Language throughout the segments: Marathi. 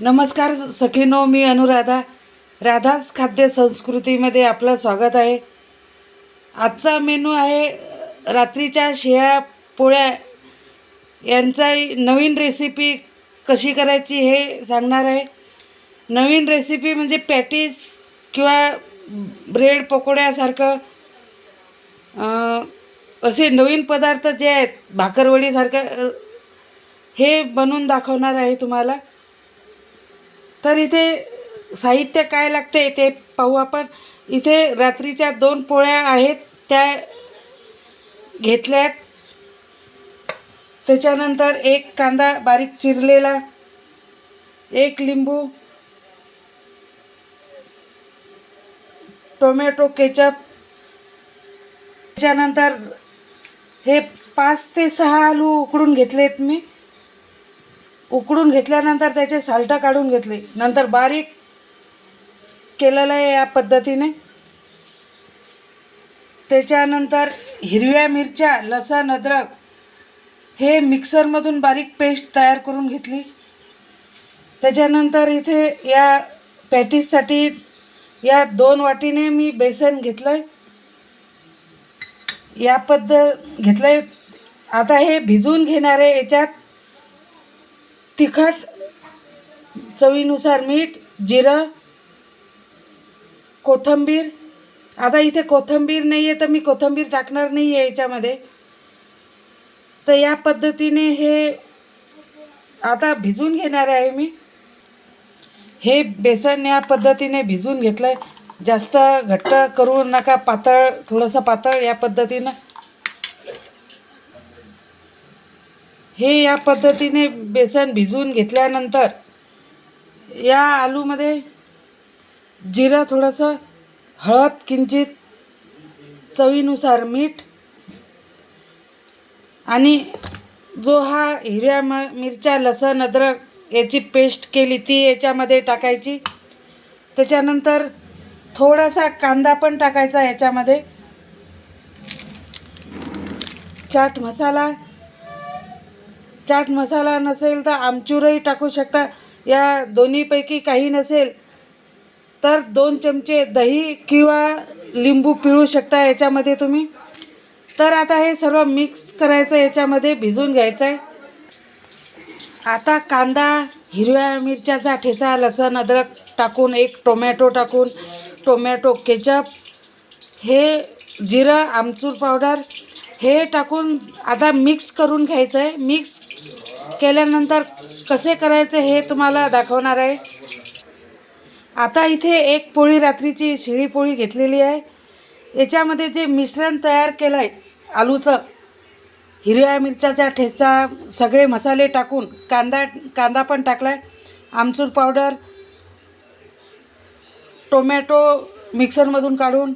नमस्कार सखीनो मी अनुराधा. राधास खाद्य संस्कृतीमध्ये आपलं स्वागत आहे. आजचा मेनू आहे रात्रीच्या शिळ्या पोळ्या. यांचा नवीन रेसिपी कशी करायची हे सांगणार आहे. नवीन रेसिपी म्हणजे पॅटीस किंवा ब्रेड पकोड्यासारखं असे नवीन पदार्थ जे आहेत भाकरवडीसारखं हे बनवून दाखवणार आहे तुम्हाला. तर इथे साहित्य काय लागते ते पाहू आपण. इथे रात्रीच्या दोन पोळ्या आहेत त्या घेतल्यात. त्याच्यानंतर एक कांदा बारीक चिरलेला एक लिंबू टोमॅटो केचप. त्याच्यानंतर हे पाच ते सहा आलू उकडून घेतलेत मी. उकडून घेतल्यानंतर त्याचे साल्टं काढून घेतले. नंतर बारीक केलेलं आहे या पद्धतीने. त्याच्यानंतर हिरव्या मिरच्या लसण अद्रक हे मिक्सरमधून बारीक पेस्ट तयार करून घेतली. त्याच्यानंतर इथे या पॅटीससाठी या दोन वाटीने मी बेसन घेतलं आहे या पद्धत घेतलं आहे आता हे भिजवून घेणार आहे याच्यात तिखट चवीनुसार मीठ जिरं कोथिंबीर. आता इथे कोथिंबीर नाही आहे तर मी कोथिंबीर टाकणार नाही आहे याच्यामध्ये. तर या पद्धतीने हे आता भिजवून घेणार आहे मी. हे बेसन या पद्धतीने भिजून घेतलं आहे जास्त घट्ट करू नका पातळ थोडंसं पातळ या पद्धतीनं. हे या पद्धतीने बेसन भिजवून घेतल्यानंतर या आलूमध्ये जिरं थोडंसं हळद किंचित चवीनुसार मीठ आणि जो हा हिरव्या म मिरच्या लसण अद्रक याची पेस्ट केली ती याच्यामध्ये टाकायची. त्याच्यानंतर थोडासा कांदा पण टाकायचा याच्यामध्ये. चाट मसाला चाट मसाला नसेल तर आमचूरही टाकू शकता. या दोन्हीपैकी काही नसेल तर दोन चमचे दही किंवा लिंबू पिळू शकता याच्यामध्ये तुम्ही. तर आता हे सर्व मिक्स करायचं याच्यामध्ये भिजून घ्यायचं आहे आता कांदा हिरव्या मिरच्याचा ठेचा लसण अद्रक टाकून एक टोमॅटो टाकून टोमॅटो केचप हे जिरं आमचूर पावडर हे टाकून आता मिक्स करून घ्यायचं आहे मिक्स केल्यानंतर कसे करायचे हे तुम्हाला दाखवणार आहे. आता इथे एक पोळी रात्रीची शिळी पोळी घेतलेली आहे. याच्यामध्ये जे मिश्रण तयार केलं आहे आलूचं हिरव्या मिरच्याचा ठेचा सगळे मसाले टाकून कांदा कांदा पण टाकला आहे आमचूर पावडर टोमॅटो मिक्सरमधून काढून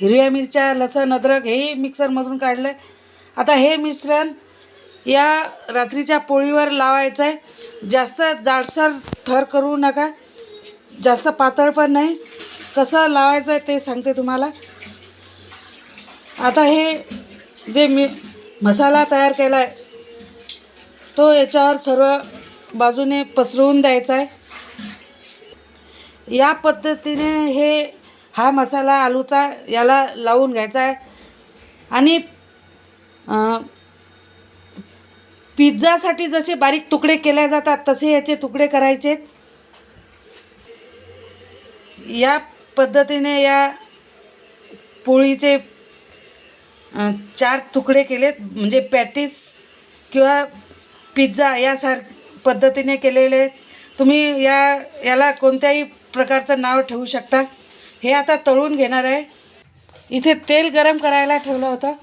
हिरव्या मिरच्या लसण अद्रक हेही मिक्सरमधून काढलं आहे आता हे मिश्रण या रात्रीच्या पोळीवर लावायचं आहे जास्त जाडसर थर करू नका. जास्त पातळ पण नाही. कसं लावायचं आहे ते सांगते तुम्हाला. आता हे जे मी मसाला तयार केला आहे तो याच्यावर सर्व बाजूने पसरवून द्यायचा आहे या पद्धतीने हे हा मसाला आलूचा याला लावून घ्यायचा आहे. आणि पिझ्झासाठी जसे बारीक तुकडे केले जातात तसे याचे तुकडे करायचे. या पद्धतीने या पोळीचे चार तुकडे केलेत. म्हणजे पॅटीस किंवा पिझ्झा यासार पद्धतीने केलेले. तुम्ही या याला कोणत्याही प्रकारचं नाव ठेवू शकता. हे आता तळून घेणार आहे. इथे तेल गरम करायला ठेवलं होतं.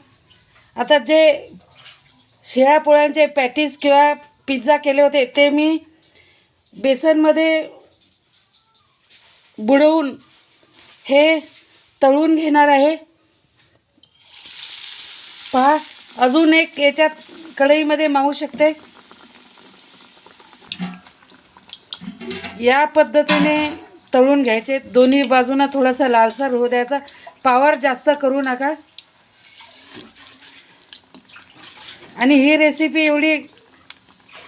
आता जे शिळ्या पोळ्यांचे पॅटीस किंवा पिझ्झा केले होते ते मी बेसनमध्ये बुडवून हे तळून घेणार आहे. पहा अजून एक याच्यात कढईमध्ये मावू शकते. या पद्धतीने तळून घ्यायचे. दोन्ही बाजूना थोडासा लालसर होऊ द्यायचा. पावर जास्त करू नका. आणि ही रेसिपी एवढी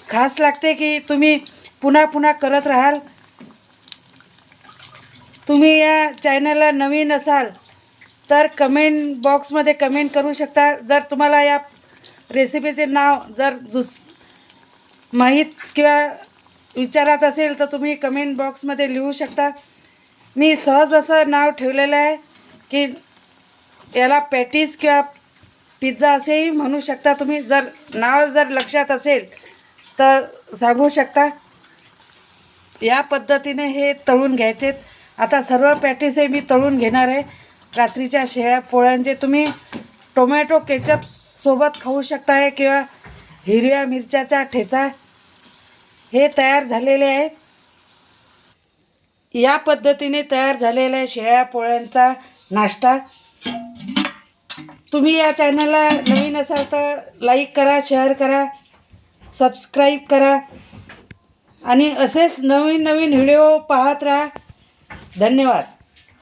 खास लागते की तुम्ही पुन्हा पुन्हा करत राहाल. तुम्ही या चॅनलला नवीन असाल तर कमेंट बॉक्समध्ये कमेंट करू शकता. जर तुम्हाला या रेसिपीचे नाव जर दुस माहीत किंवा विचारात असेल तर तुम्ही कमेंट बॉक्समध्ये लिहू शकता. मी सहज असं नाव ठेवलेलं आहे की याला पॅटीज किंवा पिझ्झा असेही म्हणू शकता. तुम्ही जर नाव जर लक्षात असेल तर सांगू शकता. या पद्धतीने हे तळून घ्यायचे. आता सर्व पॅटीस हे मी तळून घेणार आहे. रात्रीच्या शेळ्या पोळ्यांचे तुम्ही टोमॅटो केचप सोबत खाऊ शकताय किंवा हिरव्या मिरच्याचा ठेचा हे तयार झालेले आहे. या पद्धतीने तयार झालेल्या शेळ्या पोळ्यांचा नाश्ता. तुम्ही या चॅनलला नवीन असाल तर लाईक करा शेअर करा सबस्क्राईब करा आणि असेच नवीन नवीन व्हिडिओ पाहत राहा. धन्यवाद.